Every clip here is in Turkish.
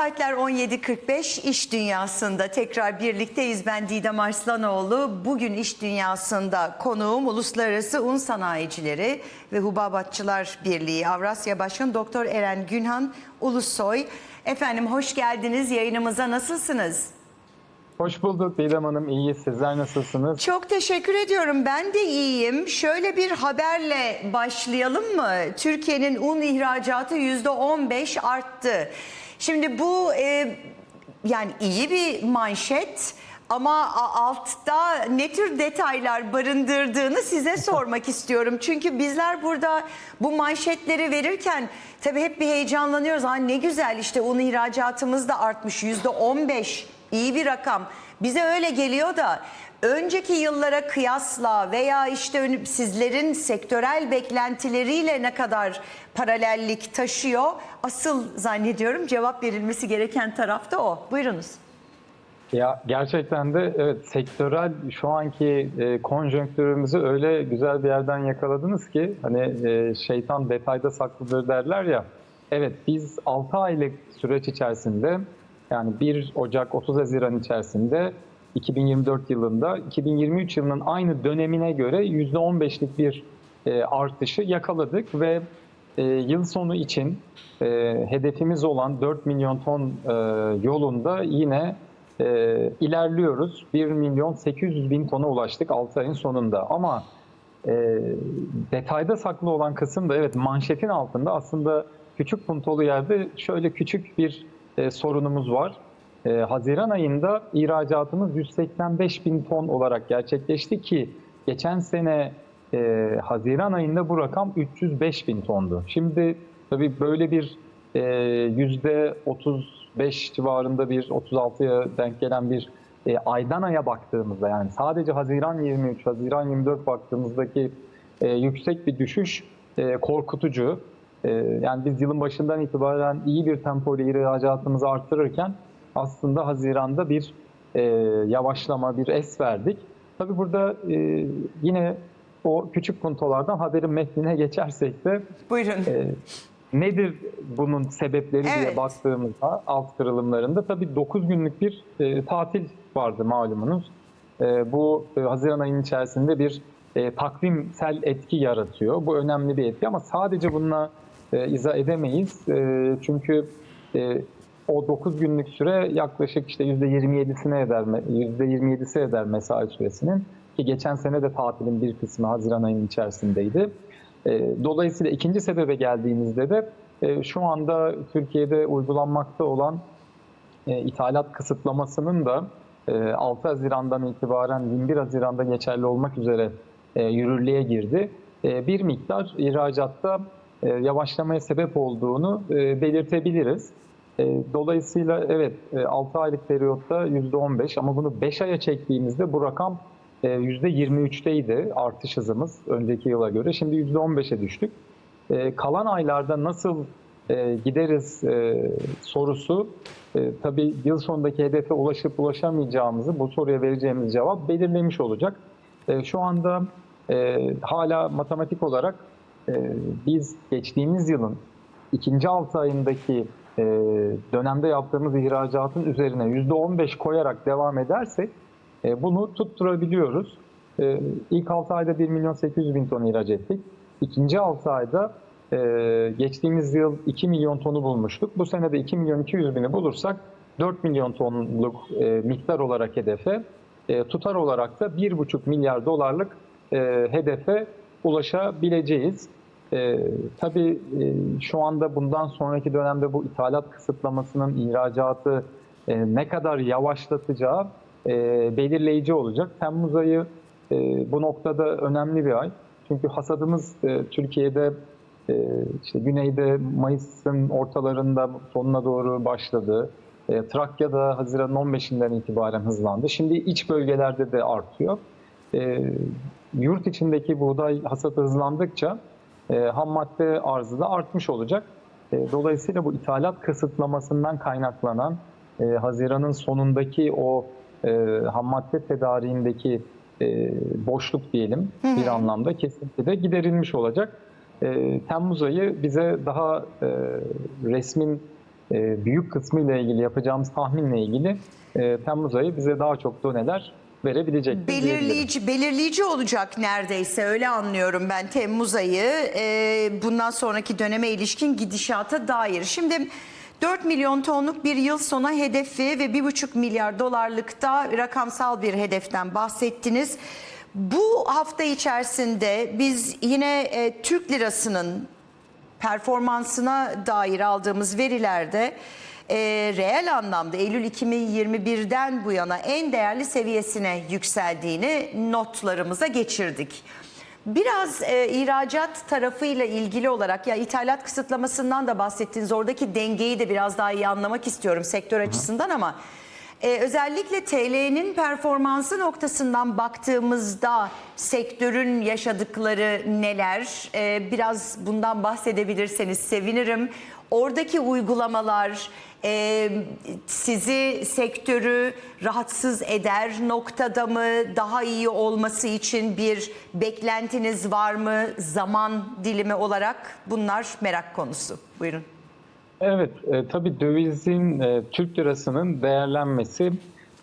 Saatler 17.45 iş dünyasında tekrar birlikteyiz. Ben Didem Arslanoğlu. Bugün iş dünyasında konuğum Uluslararası Un Sanayicileri ve Hubabatçılar Birliği Avrasya Başkanı Doktor Eren Günhan Ulusoy. Efendim hoş geldiniz yayınımıza nasılsınız? Hoş bulduk Didem Hanım. İyi. Sizler nasılsınız? Çok teşekkür ediyorum. Ben de iyiyim. Şöyle bir haberle başlayalım mı? Türkiye'nin un ihracatı %15 arttı. Şimdi bu e, yani iyi bir manşet ama altta ne tür detaylar barındırdığını size sormak istiyorum. Çünkü bizler burada bu manşetleri verirken tabii hep bir heyecanlanıyoruz. Ha ne güzel işte un ihracatımız da artmış %15 iyi bir rakam. Bize öyle geliyor da önceki yıllara kıyasla veya işte sizlerin sektörel beklentileriyle ne kadar paralellik taşıyor? Asıl zannediyorum cevap verilmesi gereken tarafta o. Buyurunuz. Ya gerçekten de evet sektörel şu anki e, konjonktürümüzü öyle güzel bir yerden yakaladınız ki hani e, şeytan detayda saklıdır derler ya. Evet biz 6 aylık süreç içerisinde yani 1 Ocak 30 Haziran içerisinde 2024 yılında 2023 yılının aynı dönemine göre %15'lik bir e, artışı yakaladık ve e, yıl sonu için e, hedefimiz olan 4 milyon ton yolunda yine ilerliyoruz. 1 milyon 800 bin tona ulaştık 6 ayın sonunda. Ama detayda saklı olan kısım da evet manşetin altında aslında küçük puntolu yerde şöyle küçük bir e, sorunumuz var. E, Haziran ayında ihracatımız 185 bin ton olarak gerçekleşti ki geçen sene e, Haziran ayında bu rakam 305 bin tondu. Şimdi tabii böyle bir e, yüzde 35 civarında bir 36'ya denk gelen bir e, aydan aya baktığımızda yani sadece Haziran 23, Haziran 24 baktığımızdaki e, yüksek bir düşüş e, korkutucu. E, yani biz yılın başından itibaren iyi bir tempo ile ihracatımızı arttırırken aslında Haziran'da bir e, yavaşlama, bir es verdik. Tabii burada e, yine o küçük puntolardan haberin metnine geçersek de Buyurun. e, nedir bunun sebepleri Evet. diye baktığımızda alt kırılımlarında tabii 9 günlük bir e, tatil vardı malumunuz. E, bu e, Haziran ayının içerisinde bir e, takvimsel etki yaratıyor. Bu önemli bir etki ama sadece bununla e, izah edemeyiz. E, çünkü e, o 9 günlük süre yaklaşık işte %27'sine eder, %27'si eder mesai süresinin ki geçen sene de tatilin bir kısmı Haziran ayının içerisindeydi. E, Dolayısıyla ikinci sebebe geldiğimizde de e, şu anda Türkiye'de uygulanmakta olan e, ithalat kısıtlamasının da e, 6 Haziran'dan itibaren 21 Haziran'da geçerli olmak üzere yürürlüğe girdi. Bir miktar ihracatta yavaşlamaya sebep olduğunu e, belirtebiliriz. E, Dolayısıyla evet e, 6 aylık periyotta %15 ama bunu 5 aya çektiğimizde bu rakam e, %23'teydi artış hızımız önceki yıla göre. Şimdi %15'e düştük. E, Kalan aylarda nasıl e, gideriz e, sorusu e, tabii yıl sonundaki hedefe ulaşıp ulaşamayacağımızı bu soruya vereceğimiz cevap belirlemiş olacak. E, Şu anda e, hala matematik olarak e, biz geçtiğimiz yılın ikinci altı ayındaki e, dönemde yaptığımız ihracatın üzerine %15 koyarak devam edersek e, bunu tutturabiliyoruz. E, ilk 6 ayda 1 milyon 800 bin ton ihraç ettik. İkinci 6 ayda geçtiğimiz yıl 2 milyon tonu bulmuştuk. Bu sene de 2 milyon 200 bini bulursak 4 milyon tonluk miktar olarak hedefe, tutar olarak da 1,5 milyar dolarlık hedefe ulaşabileceğiz. E, tabii e, şu anda bundan sonraki dönemde bu ithalat kısıtlamasının ihracatı e, ne kadar yavaşlatacağı e, belirleyici olacak. Temmuz ayı e, bu noktada önemli bir ay. Çünkü hasadımız e, Türkiye'de e, işte güneyde Mayıs'ın ortalarında sonuna doğru başladı. E, Trakya'da Haziran'ın 15'inden itibaren hızlandı. Şimdi iç bölgelerde de artıyor. E, yurt içindeki buğday hasatı hızlandıkça e, ham madde arzı da artmış olacak. E, dolayısıyla bu ithalat kısıtlamasından kaynaklanan e, Haziran'ın sonundaki o e, ham madde tedariğindeki e, boşluk diyelim bir anlamda kesinlikle de giderilmiş olacak. E, Temmuz ayı bize daha e, resmin e, büyük kısmı ile ilgili yapacağımız tahminle ilgili e, Temmuz ayı bize daha çok doneler verebilecek. Belirleyici belirleyici olacak neredeyse öyle anlıyorum ben Temmuz ayı e, bundan sonraki döneme ilişkin gidişata dair. Şimdi 4 milyon tonluk bir yıl sona hedefi ve 1,5 milyar dolarlıkta rakamsal bir hedeften bahsettiniz. Bu hafta içerisinde biz yine e, Türk lirasının performansına dair aldığımız verilerde e, reel anlamda Eylül 2021'den bu yana en değerli seviyesine yükseldiğini notlarımıza geçirdik. Biraz e, ihracat tarafıyla ilgili olarak ya ithalat kısıtlamasından da bahsettiniz. Oradaki dengeyi de biraz daha iyi anlamak istiyorum sektör açısından ama ee, özellikle TL'nin performansı noktasından baktığımızda sektörün yaşadıkları neler? Ee, biraz bundan bahsedebilirseniz sevinirim. Oradaki uygulamalar e, sizi sektörü rahatsız eder noktada mı? Daha iyi olması için bir beklentiniz var mı? Zaman dilimi olarak bunlar merak konusu. Buyurun. Evet, e, tabii dövizin, e, Türk lirasının değerlenmesi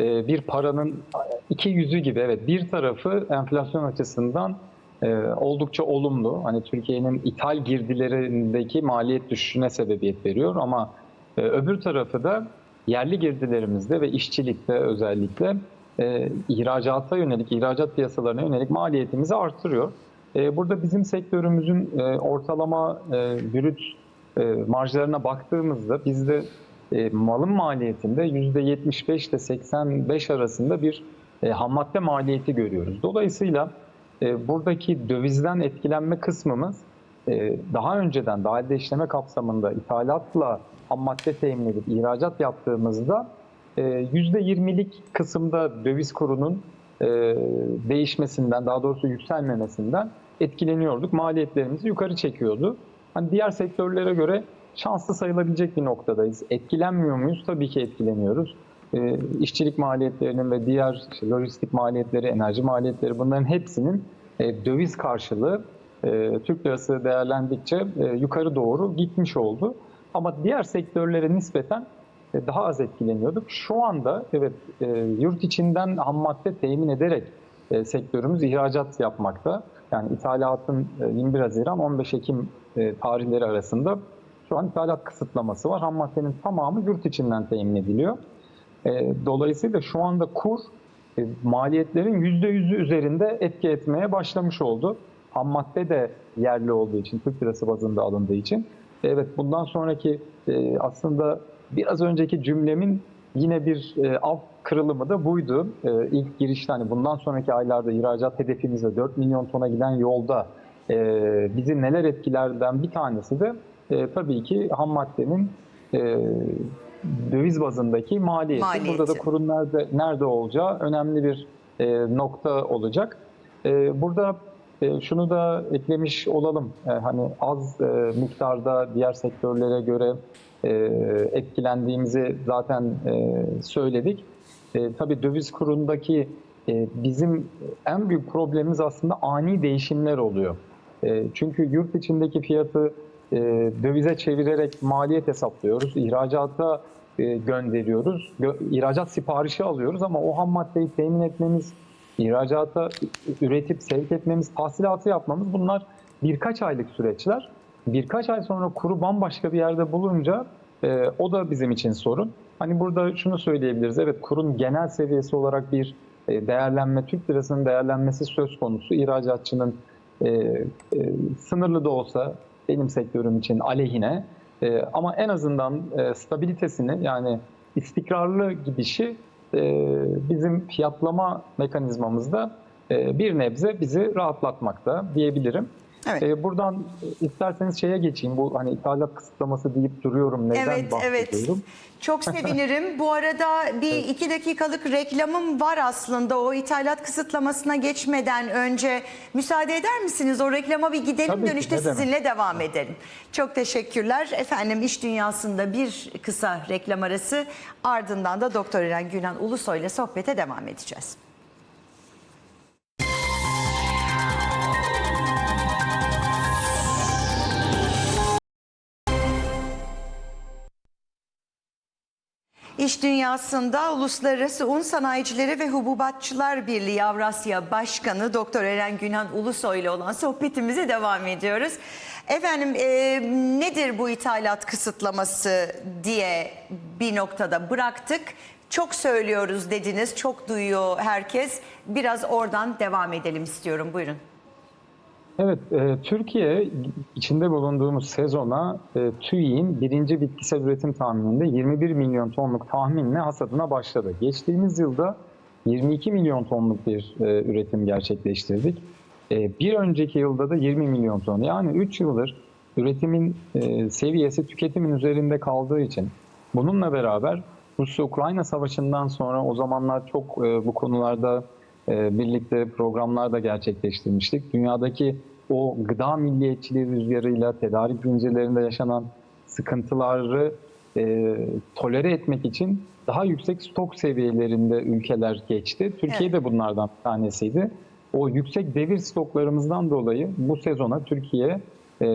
e, bir paranın iki yüzü gibi. Evet, bir tarafı enflasyon açısından e, oldukça olumlu. Hani Türkiye'nin ithal girdilerindeki maliyet düşüşüne sebebiyet veriyor ama e, öbür tarafı da yerli girdilerimizde ve işçilikte özellikle e, ihracata yönelik, ihracat piyasalarına yönelik maliyetimizi artırıyor. E, burada bizim sektörümüzün e, ortalama e, brüt e, marjlarına baktığımızda bizde malın maliyetinde %75 ile 85 arasında bir e, ham madde maliyeti görüyoruz. Dolayısıyla e, buradaki dövizden etkilenme kısmımız e, daha önceden daha elde işleme kapsamında ithalatla ham madde temin edip ihracat yaptığımızda e, %20'lik kısımda döviz kurunun e, değişmesinden daha doğrusu yükselmemesinden etkileniyorduk. Maliyetlerimizi yukarı çekiyordu. Hani diğer sektörlere göre şanslı sayılabilecek bir noktadayız. Etkilenmiyor muyuz? Tabii ki etkileniyoruz. E, işçilik maliyetlerinin ve diğer işte lojistik maliyetleri, enerji maliyetleri bunların hepsinin e, döviz karşılığı e, Türk lirası değerlendikçe e, yukarı doğru gitmiş oldu. Ama diğer sektörlere nispeten daha az etkileniyorduk. Şu anda evet yurt içinden ham madde temin ederek sektörümüz ihracat yapmakta. Yani ithalatın e, 21 Haziran 15 Ekim tarihleri arasında şu an ithalat kısıtlaması var. Ham maddenin tamamı yurt içinden temin ediliyor. E, Dolayısıyla şu anda kur e, maliyetlerin %100'ü üzerinde etki etmeye başlamış oldu. Ham madde de yerli olduğu için, Türk lirası bazında alındığı için. Evet bundan sonraki e, aslında biraz önceki cümlemin yine bir e, alt kırılımı da buydu. E, ilk girişte hani bundan sonraki aylarda ihracat hedefimizde 4 milyon tona giden yolda bizi neler etkilerden bir tanesi de tabii ki ham maddenin döviz bazındaki maliyeti. Maliyeti. Burada da kurun nerede, nerede olacağı önemli bir e, nokta olacak. E, burada e, şunu da eklemiş olalım. E, hani az e, miktarda diğer sektörlere göre e, etkilendiğimizi zaten e, söyledik. E, tabii döviz kurundaki e, bizim en büyük problemimiz aslında ani değişimler oluyor. E, çünkü yurt içindeki fiyatı e, dövize çevirerek maliyet hesaplıyoruz. İhracata e, gönderiyoruz. Gö- ihracat siparişi alıyoruz ama o ham maddeyi temin etmemiz, ihracata üretip sevk etmemiz, tahsilatı yapmamız bunlar birkaç aylık süreçler. Birkaç ay sonra kuru bambaşka bir yerde bulunca e, o da bizim için sorun. Hani burada şunu söyleyebiliriz. Evet kurun genel seviyesi olarak bir e, değerlenme, Türk lirasının değerlenmesi söz konusu. İhracatçının e, e, sınırlı da olsa benim sektörüm için aleyhine. E, ama en azından e, stabilitesini yani istikrarlı gidişi e, bizim fiyatlama mekanizmamızda e, bir nebze bizi rahatlatmakta diyebilirim. Evet. E, buradan e, isterseniz şeye geçeyim. Bu hani ithalat kısıtlaması deyip duruyorum. Neden Evet, evet. bahsediyorum? Çok sevinirim. Bu arada bir iki dakikalık reklamım var aslında o ithalat kısıtlamasına geçmeden önce. Müsaade eder misiniz? O reklama bir gidelim Tabii ki, dönüşte demek. sizinle devam edelim. Çok teşekkürler. Efendim iş dünyasında bir kısa reklam arası ardından da Doktor İren Günan Ulusoy ile sohbete devam edeceğiz. İş dünyasında Uluslararası Un Sanayicileri ve Hububatçılar Birliği Avrasya Başkanı Doktor Eren Günhan Ulusoy ile olan sohbetimize devam ediyoruz. Efendim e, nedir bu ithalat kısıtlaması diye bir noktada bıraktık. Çok söylüyoruz dediniz, çok duyuyor herkes. Biraz oradan devam edelim istiyorum. Buyurun. Evet, e, Türkiye içinde bulunduğumuz sezona e, TÜİ'nin birinci bitkisel üretim tahmininde 21 milyon tonluk tahminle hasadına başladı. Geçtiğimiz yılda 22 milyon tonluk bir e, üretim gerçekleştirdik. E, bir önceki yılda da 20 milyon ton. Yani 3 yıldır üretimin e, seviyesi tüketimin üzerinde kaldığı için bununla beraber Rusya-Ukrayna savaşından sonra o zamanlar çok e, bu konularda birlikte programlar da gerçekleştirmiştik. Dünyadaki o gıda milliyetçiliği rüzgarıyla tedarik zincirlerinde yaşanan sıkıntıları e, tolere etmek için daha yüksek stok seviyelerinde ülkeler geçti. Türkiye de bunlardan bir tanesiydi. O yüksek devir stoklarımızdan dolayı bu sezona Türkiye e,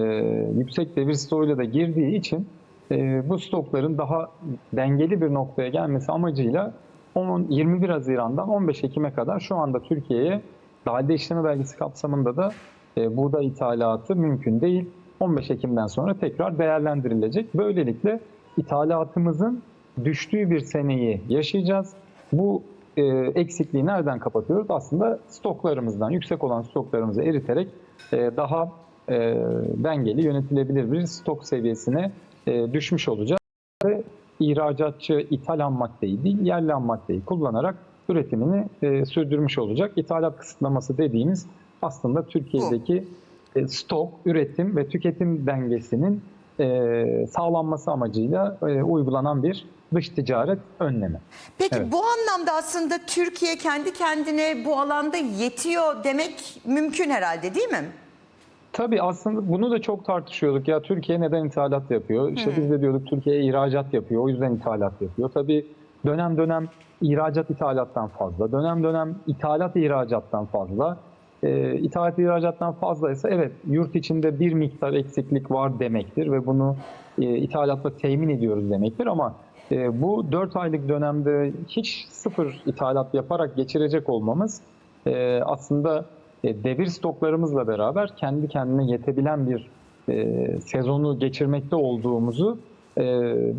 yüksek devir stoğuyla da girdiği için e, bu stokların daha dengeli bir noktaya gelmesi amacıyla 10 21 Haziran'dan 15 Ekim'e kadar şu anda Türkiye'ye dalde işleme belgesi kapsamında da e, buğday ithalatı mümkün değil. 15 Ekim'den sonra tekrar değerlendirilecek. Böylelikle ithalatımızın düştüğü bir seneyi yaşayacağız. Bu e, eksikliği nereden kapatıyoruz? Aslında stoklarımızdan, yüksek olan stoklarımızı eriterek e, daha e, dengeli, yönetilebilir bir stok seviyesine e, düşmüş olacağız. Ve ihracatçı ithal ham maddeyi değil, yerli ham maddeyi kullanarak üretimini e, sürdürmüş olacak. İthalat kısıtlaması dediğimiz aslında Türkiye'deki e, stok, üretim ve tüketim dengesinin e, sağlanması amacıyla e, uygulanan bir dış ticaret önlemi. Peki Evet. bu anlamda aslında Türkiye kendi kendine bu alanda yetiyor demek mümkün herhalde değil mi? Tabii aslında bunu da çok tartışıyorduk. Ya Türkiye neden ithalat yapıyor? İşte biz de diyorduk Türkiye ihracat yapıyor. O yüzden ithalat yapıyor. Tabii dönem dönem ihracat ithalattan fazla. Dönem dönem ithalat ihracattan fazla. Ee, ithalat ihracattan fazlaysa evet yurt içinde bir miktar eksiklik var demektir ve bunu e, ithalatla temin ediyoruz demektir ama e, bu 4 aylık dönemde hiç sıfır ithalat yaparak geçirecek olmamız e, aslında e, devir stoklarımızla beraber kendi kendine yetebilen bir e, sezonu geçirmekte olduğumuzu e,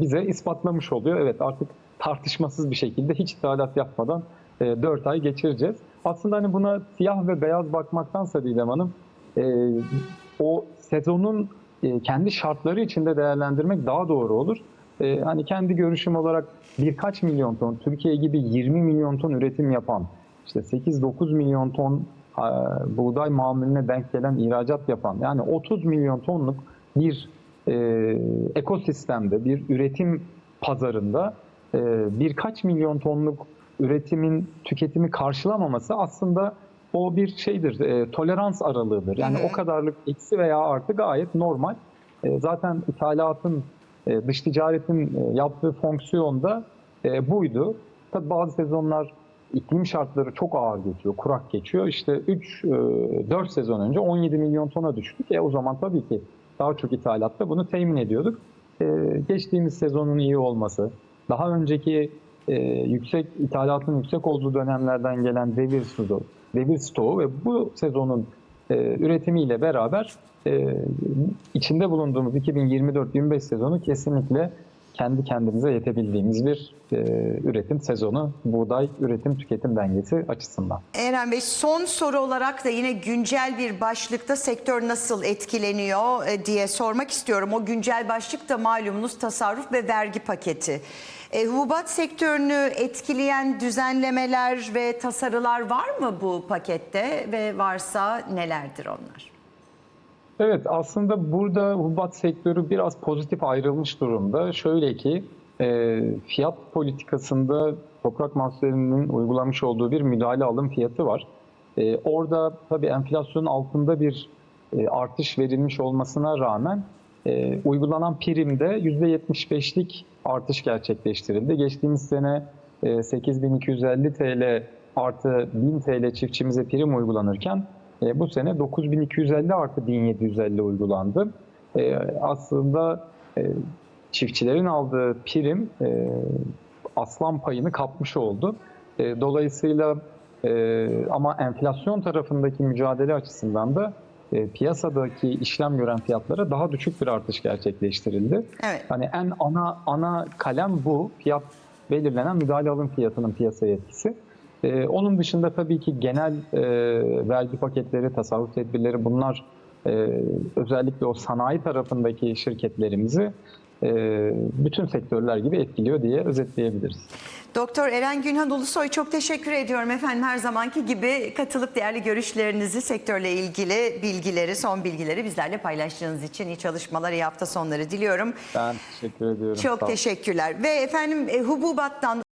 bize ispatlamış oluyor. Evet artık tartışmasız bir şekilde hiç ithalat yapmadan e, 4 ay geçireceğiz. Aslında hani buna siyah ve beyaz bakmaktansa Didem Hanım e, o sezonun kendi şartları içinde değerlendirmek daha doğru olur. Hani kendi görüşüm olarak birkaç milyon ton, Türkiye gibi 20 milyon ton üretim yapan, işte 8-9 milyon ton buğday mamulüne denk gelen ihracat yapan, yani 30 milyon tonluk bir e, ekosistemde, bir üretim pazarında e, birkaç milyon tonluk üretimin tüketimi karşılamaması aslında o bir şeydir, e, tolerans aralığıdır. Yani o kadarlık eksi veya artı gayet normal. E, zaten ithalatın, e, dış ticaretin e, yaptığı fonksiyonda e, buydu. Tabii bazı sezonlar iklim şartları çok ağır geçiyor, kurak geçiyor. İşte 3-4 sezon önce 17 milyon tona düştük. E, o zaman tabii ki daha çok ithalatta bunu temin ediyorduk. E, geçtiğimiz sezonun iyi olması, daha önceki e, yüksek ithalatın yüksek olduğu dönemlerden gelen devir stoğu, devir stoğu ve bu sezonun e, üretimiyle beraber e, içinde bulunduğumuz 2024-25 sezonu kesinlikle kendi kendimize yetebildiğimiz bir e, üretim sezonu, buğday üretim tüketim dengesi açısından. Eren Bey son soru olarak da yine güncel bir başlıkta sektör nasıl etkileniyor e, diye sormak istiyorum. O güncel başlık da malumunuz tasarruf ve vergi paketi. E, hububat sektörünü etkileyen düzenlemeler ve tasarılar var mı bu pakette ve varsa nelerdir onlar? Evet aslında burada hububat sektörü biraz pozitif ayrılmış durumda. Şöyle ki e, fiyat politikasında Toprak Mahsulleri'nin uygulamış olduğu bir müdahale alım fiyatı var. E, orada tabii enflasyonun altında bir e, artış verilmiş olmasına rağmen e, uygulanan primde %75'lik artış gerçekleştirildi. Geçtiğimiz sene e, 8250 TL artı 1000 TL çiftçimize prim uygulanırken e, bu sene 9250 artı 1750 uygulandı. E, aslında e, çiftçilerin aldığı prim e, aslan payını kapmış oldu. E, dolayısıyla e, ama enflasyon tarafındaki mücadele açısından da e, piyasadaki işlem gören fiyatlara daha düşük bir artış gerçekleştirildi. Evet. Hani en ana ana kalem bu. Fiyat belirlenen müdahale alım fiyatının piyasaya etkisi. Ee, onun dışında tabii ki genel e, vergi paketleri, tasarruf tedbirleri bunlar e, özellikle o sanayi tarafındaki şirketlerimizi e, bütün sektörler gibi etkiliyor diye özetleyebiliriz. Doktor Eren Günhan Ulusoy çok teşekkür ediyorum efendim. Her zamanki gibi katılıp değerli görüşlerinizi, sektörle ilgili bilgileri, son bilgileri bizlerle paylaştığınız için iyi çalışmalar, iyi hafta sonları diliyorum. Ben teşekkür ediyorum. Çok teşekkürler. Ve efendim e, hububattan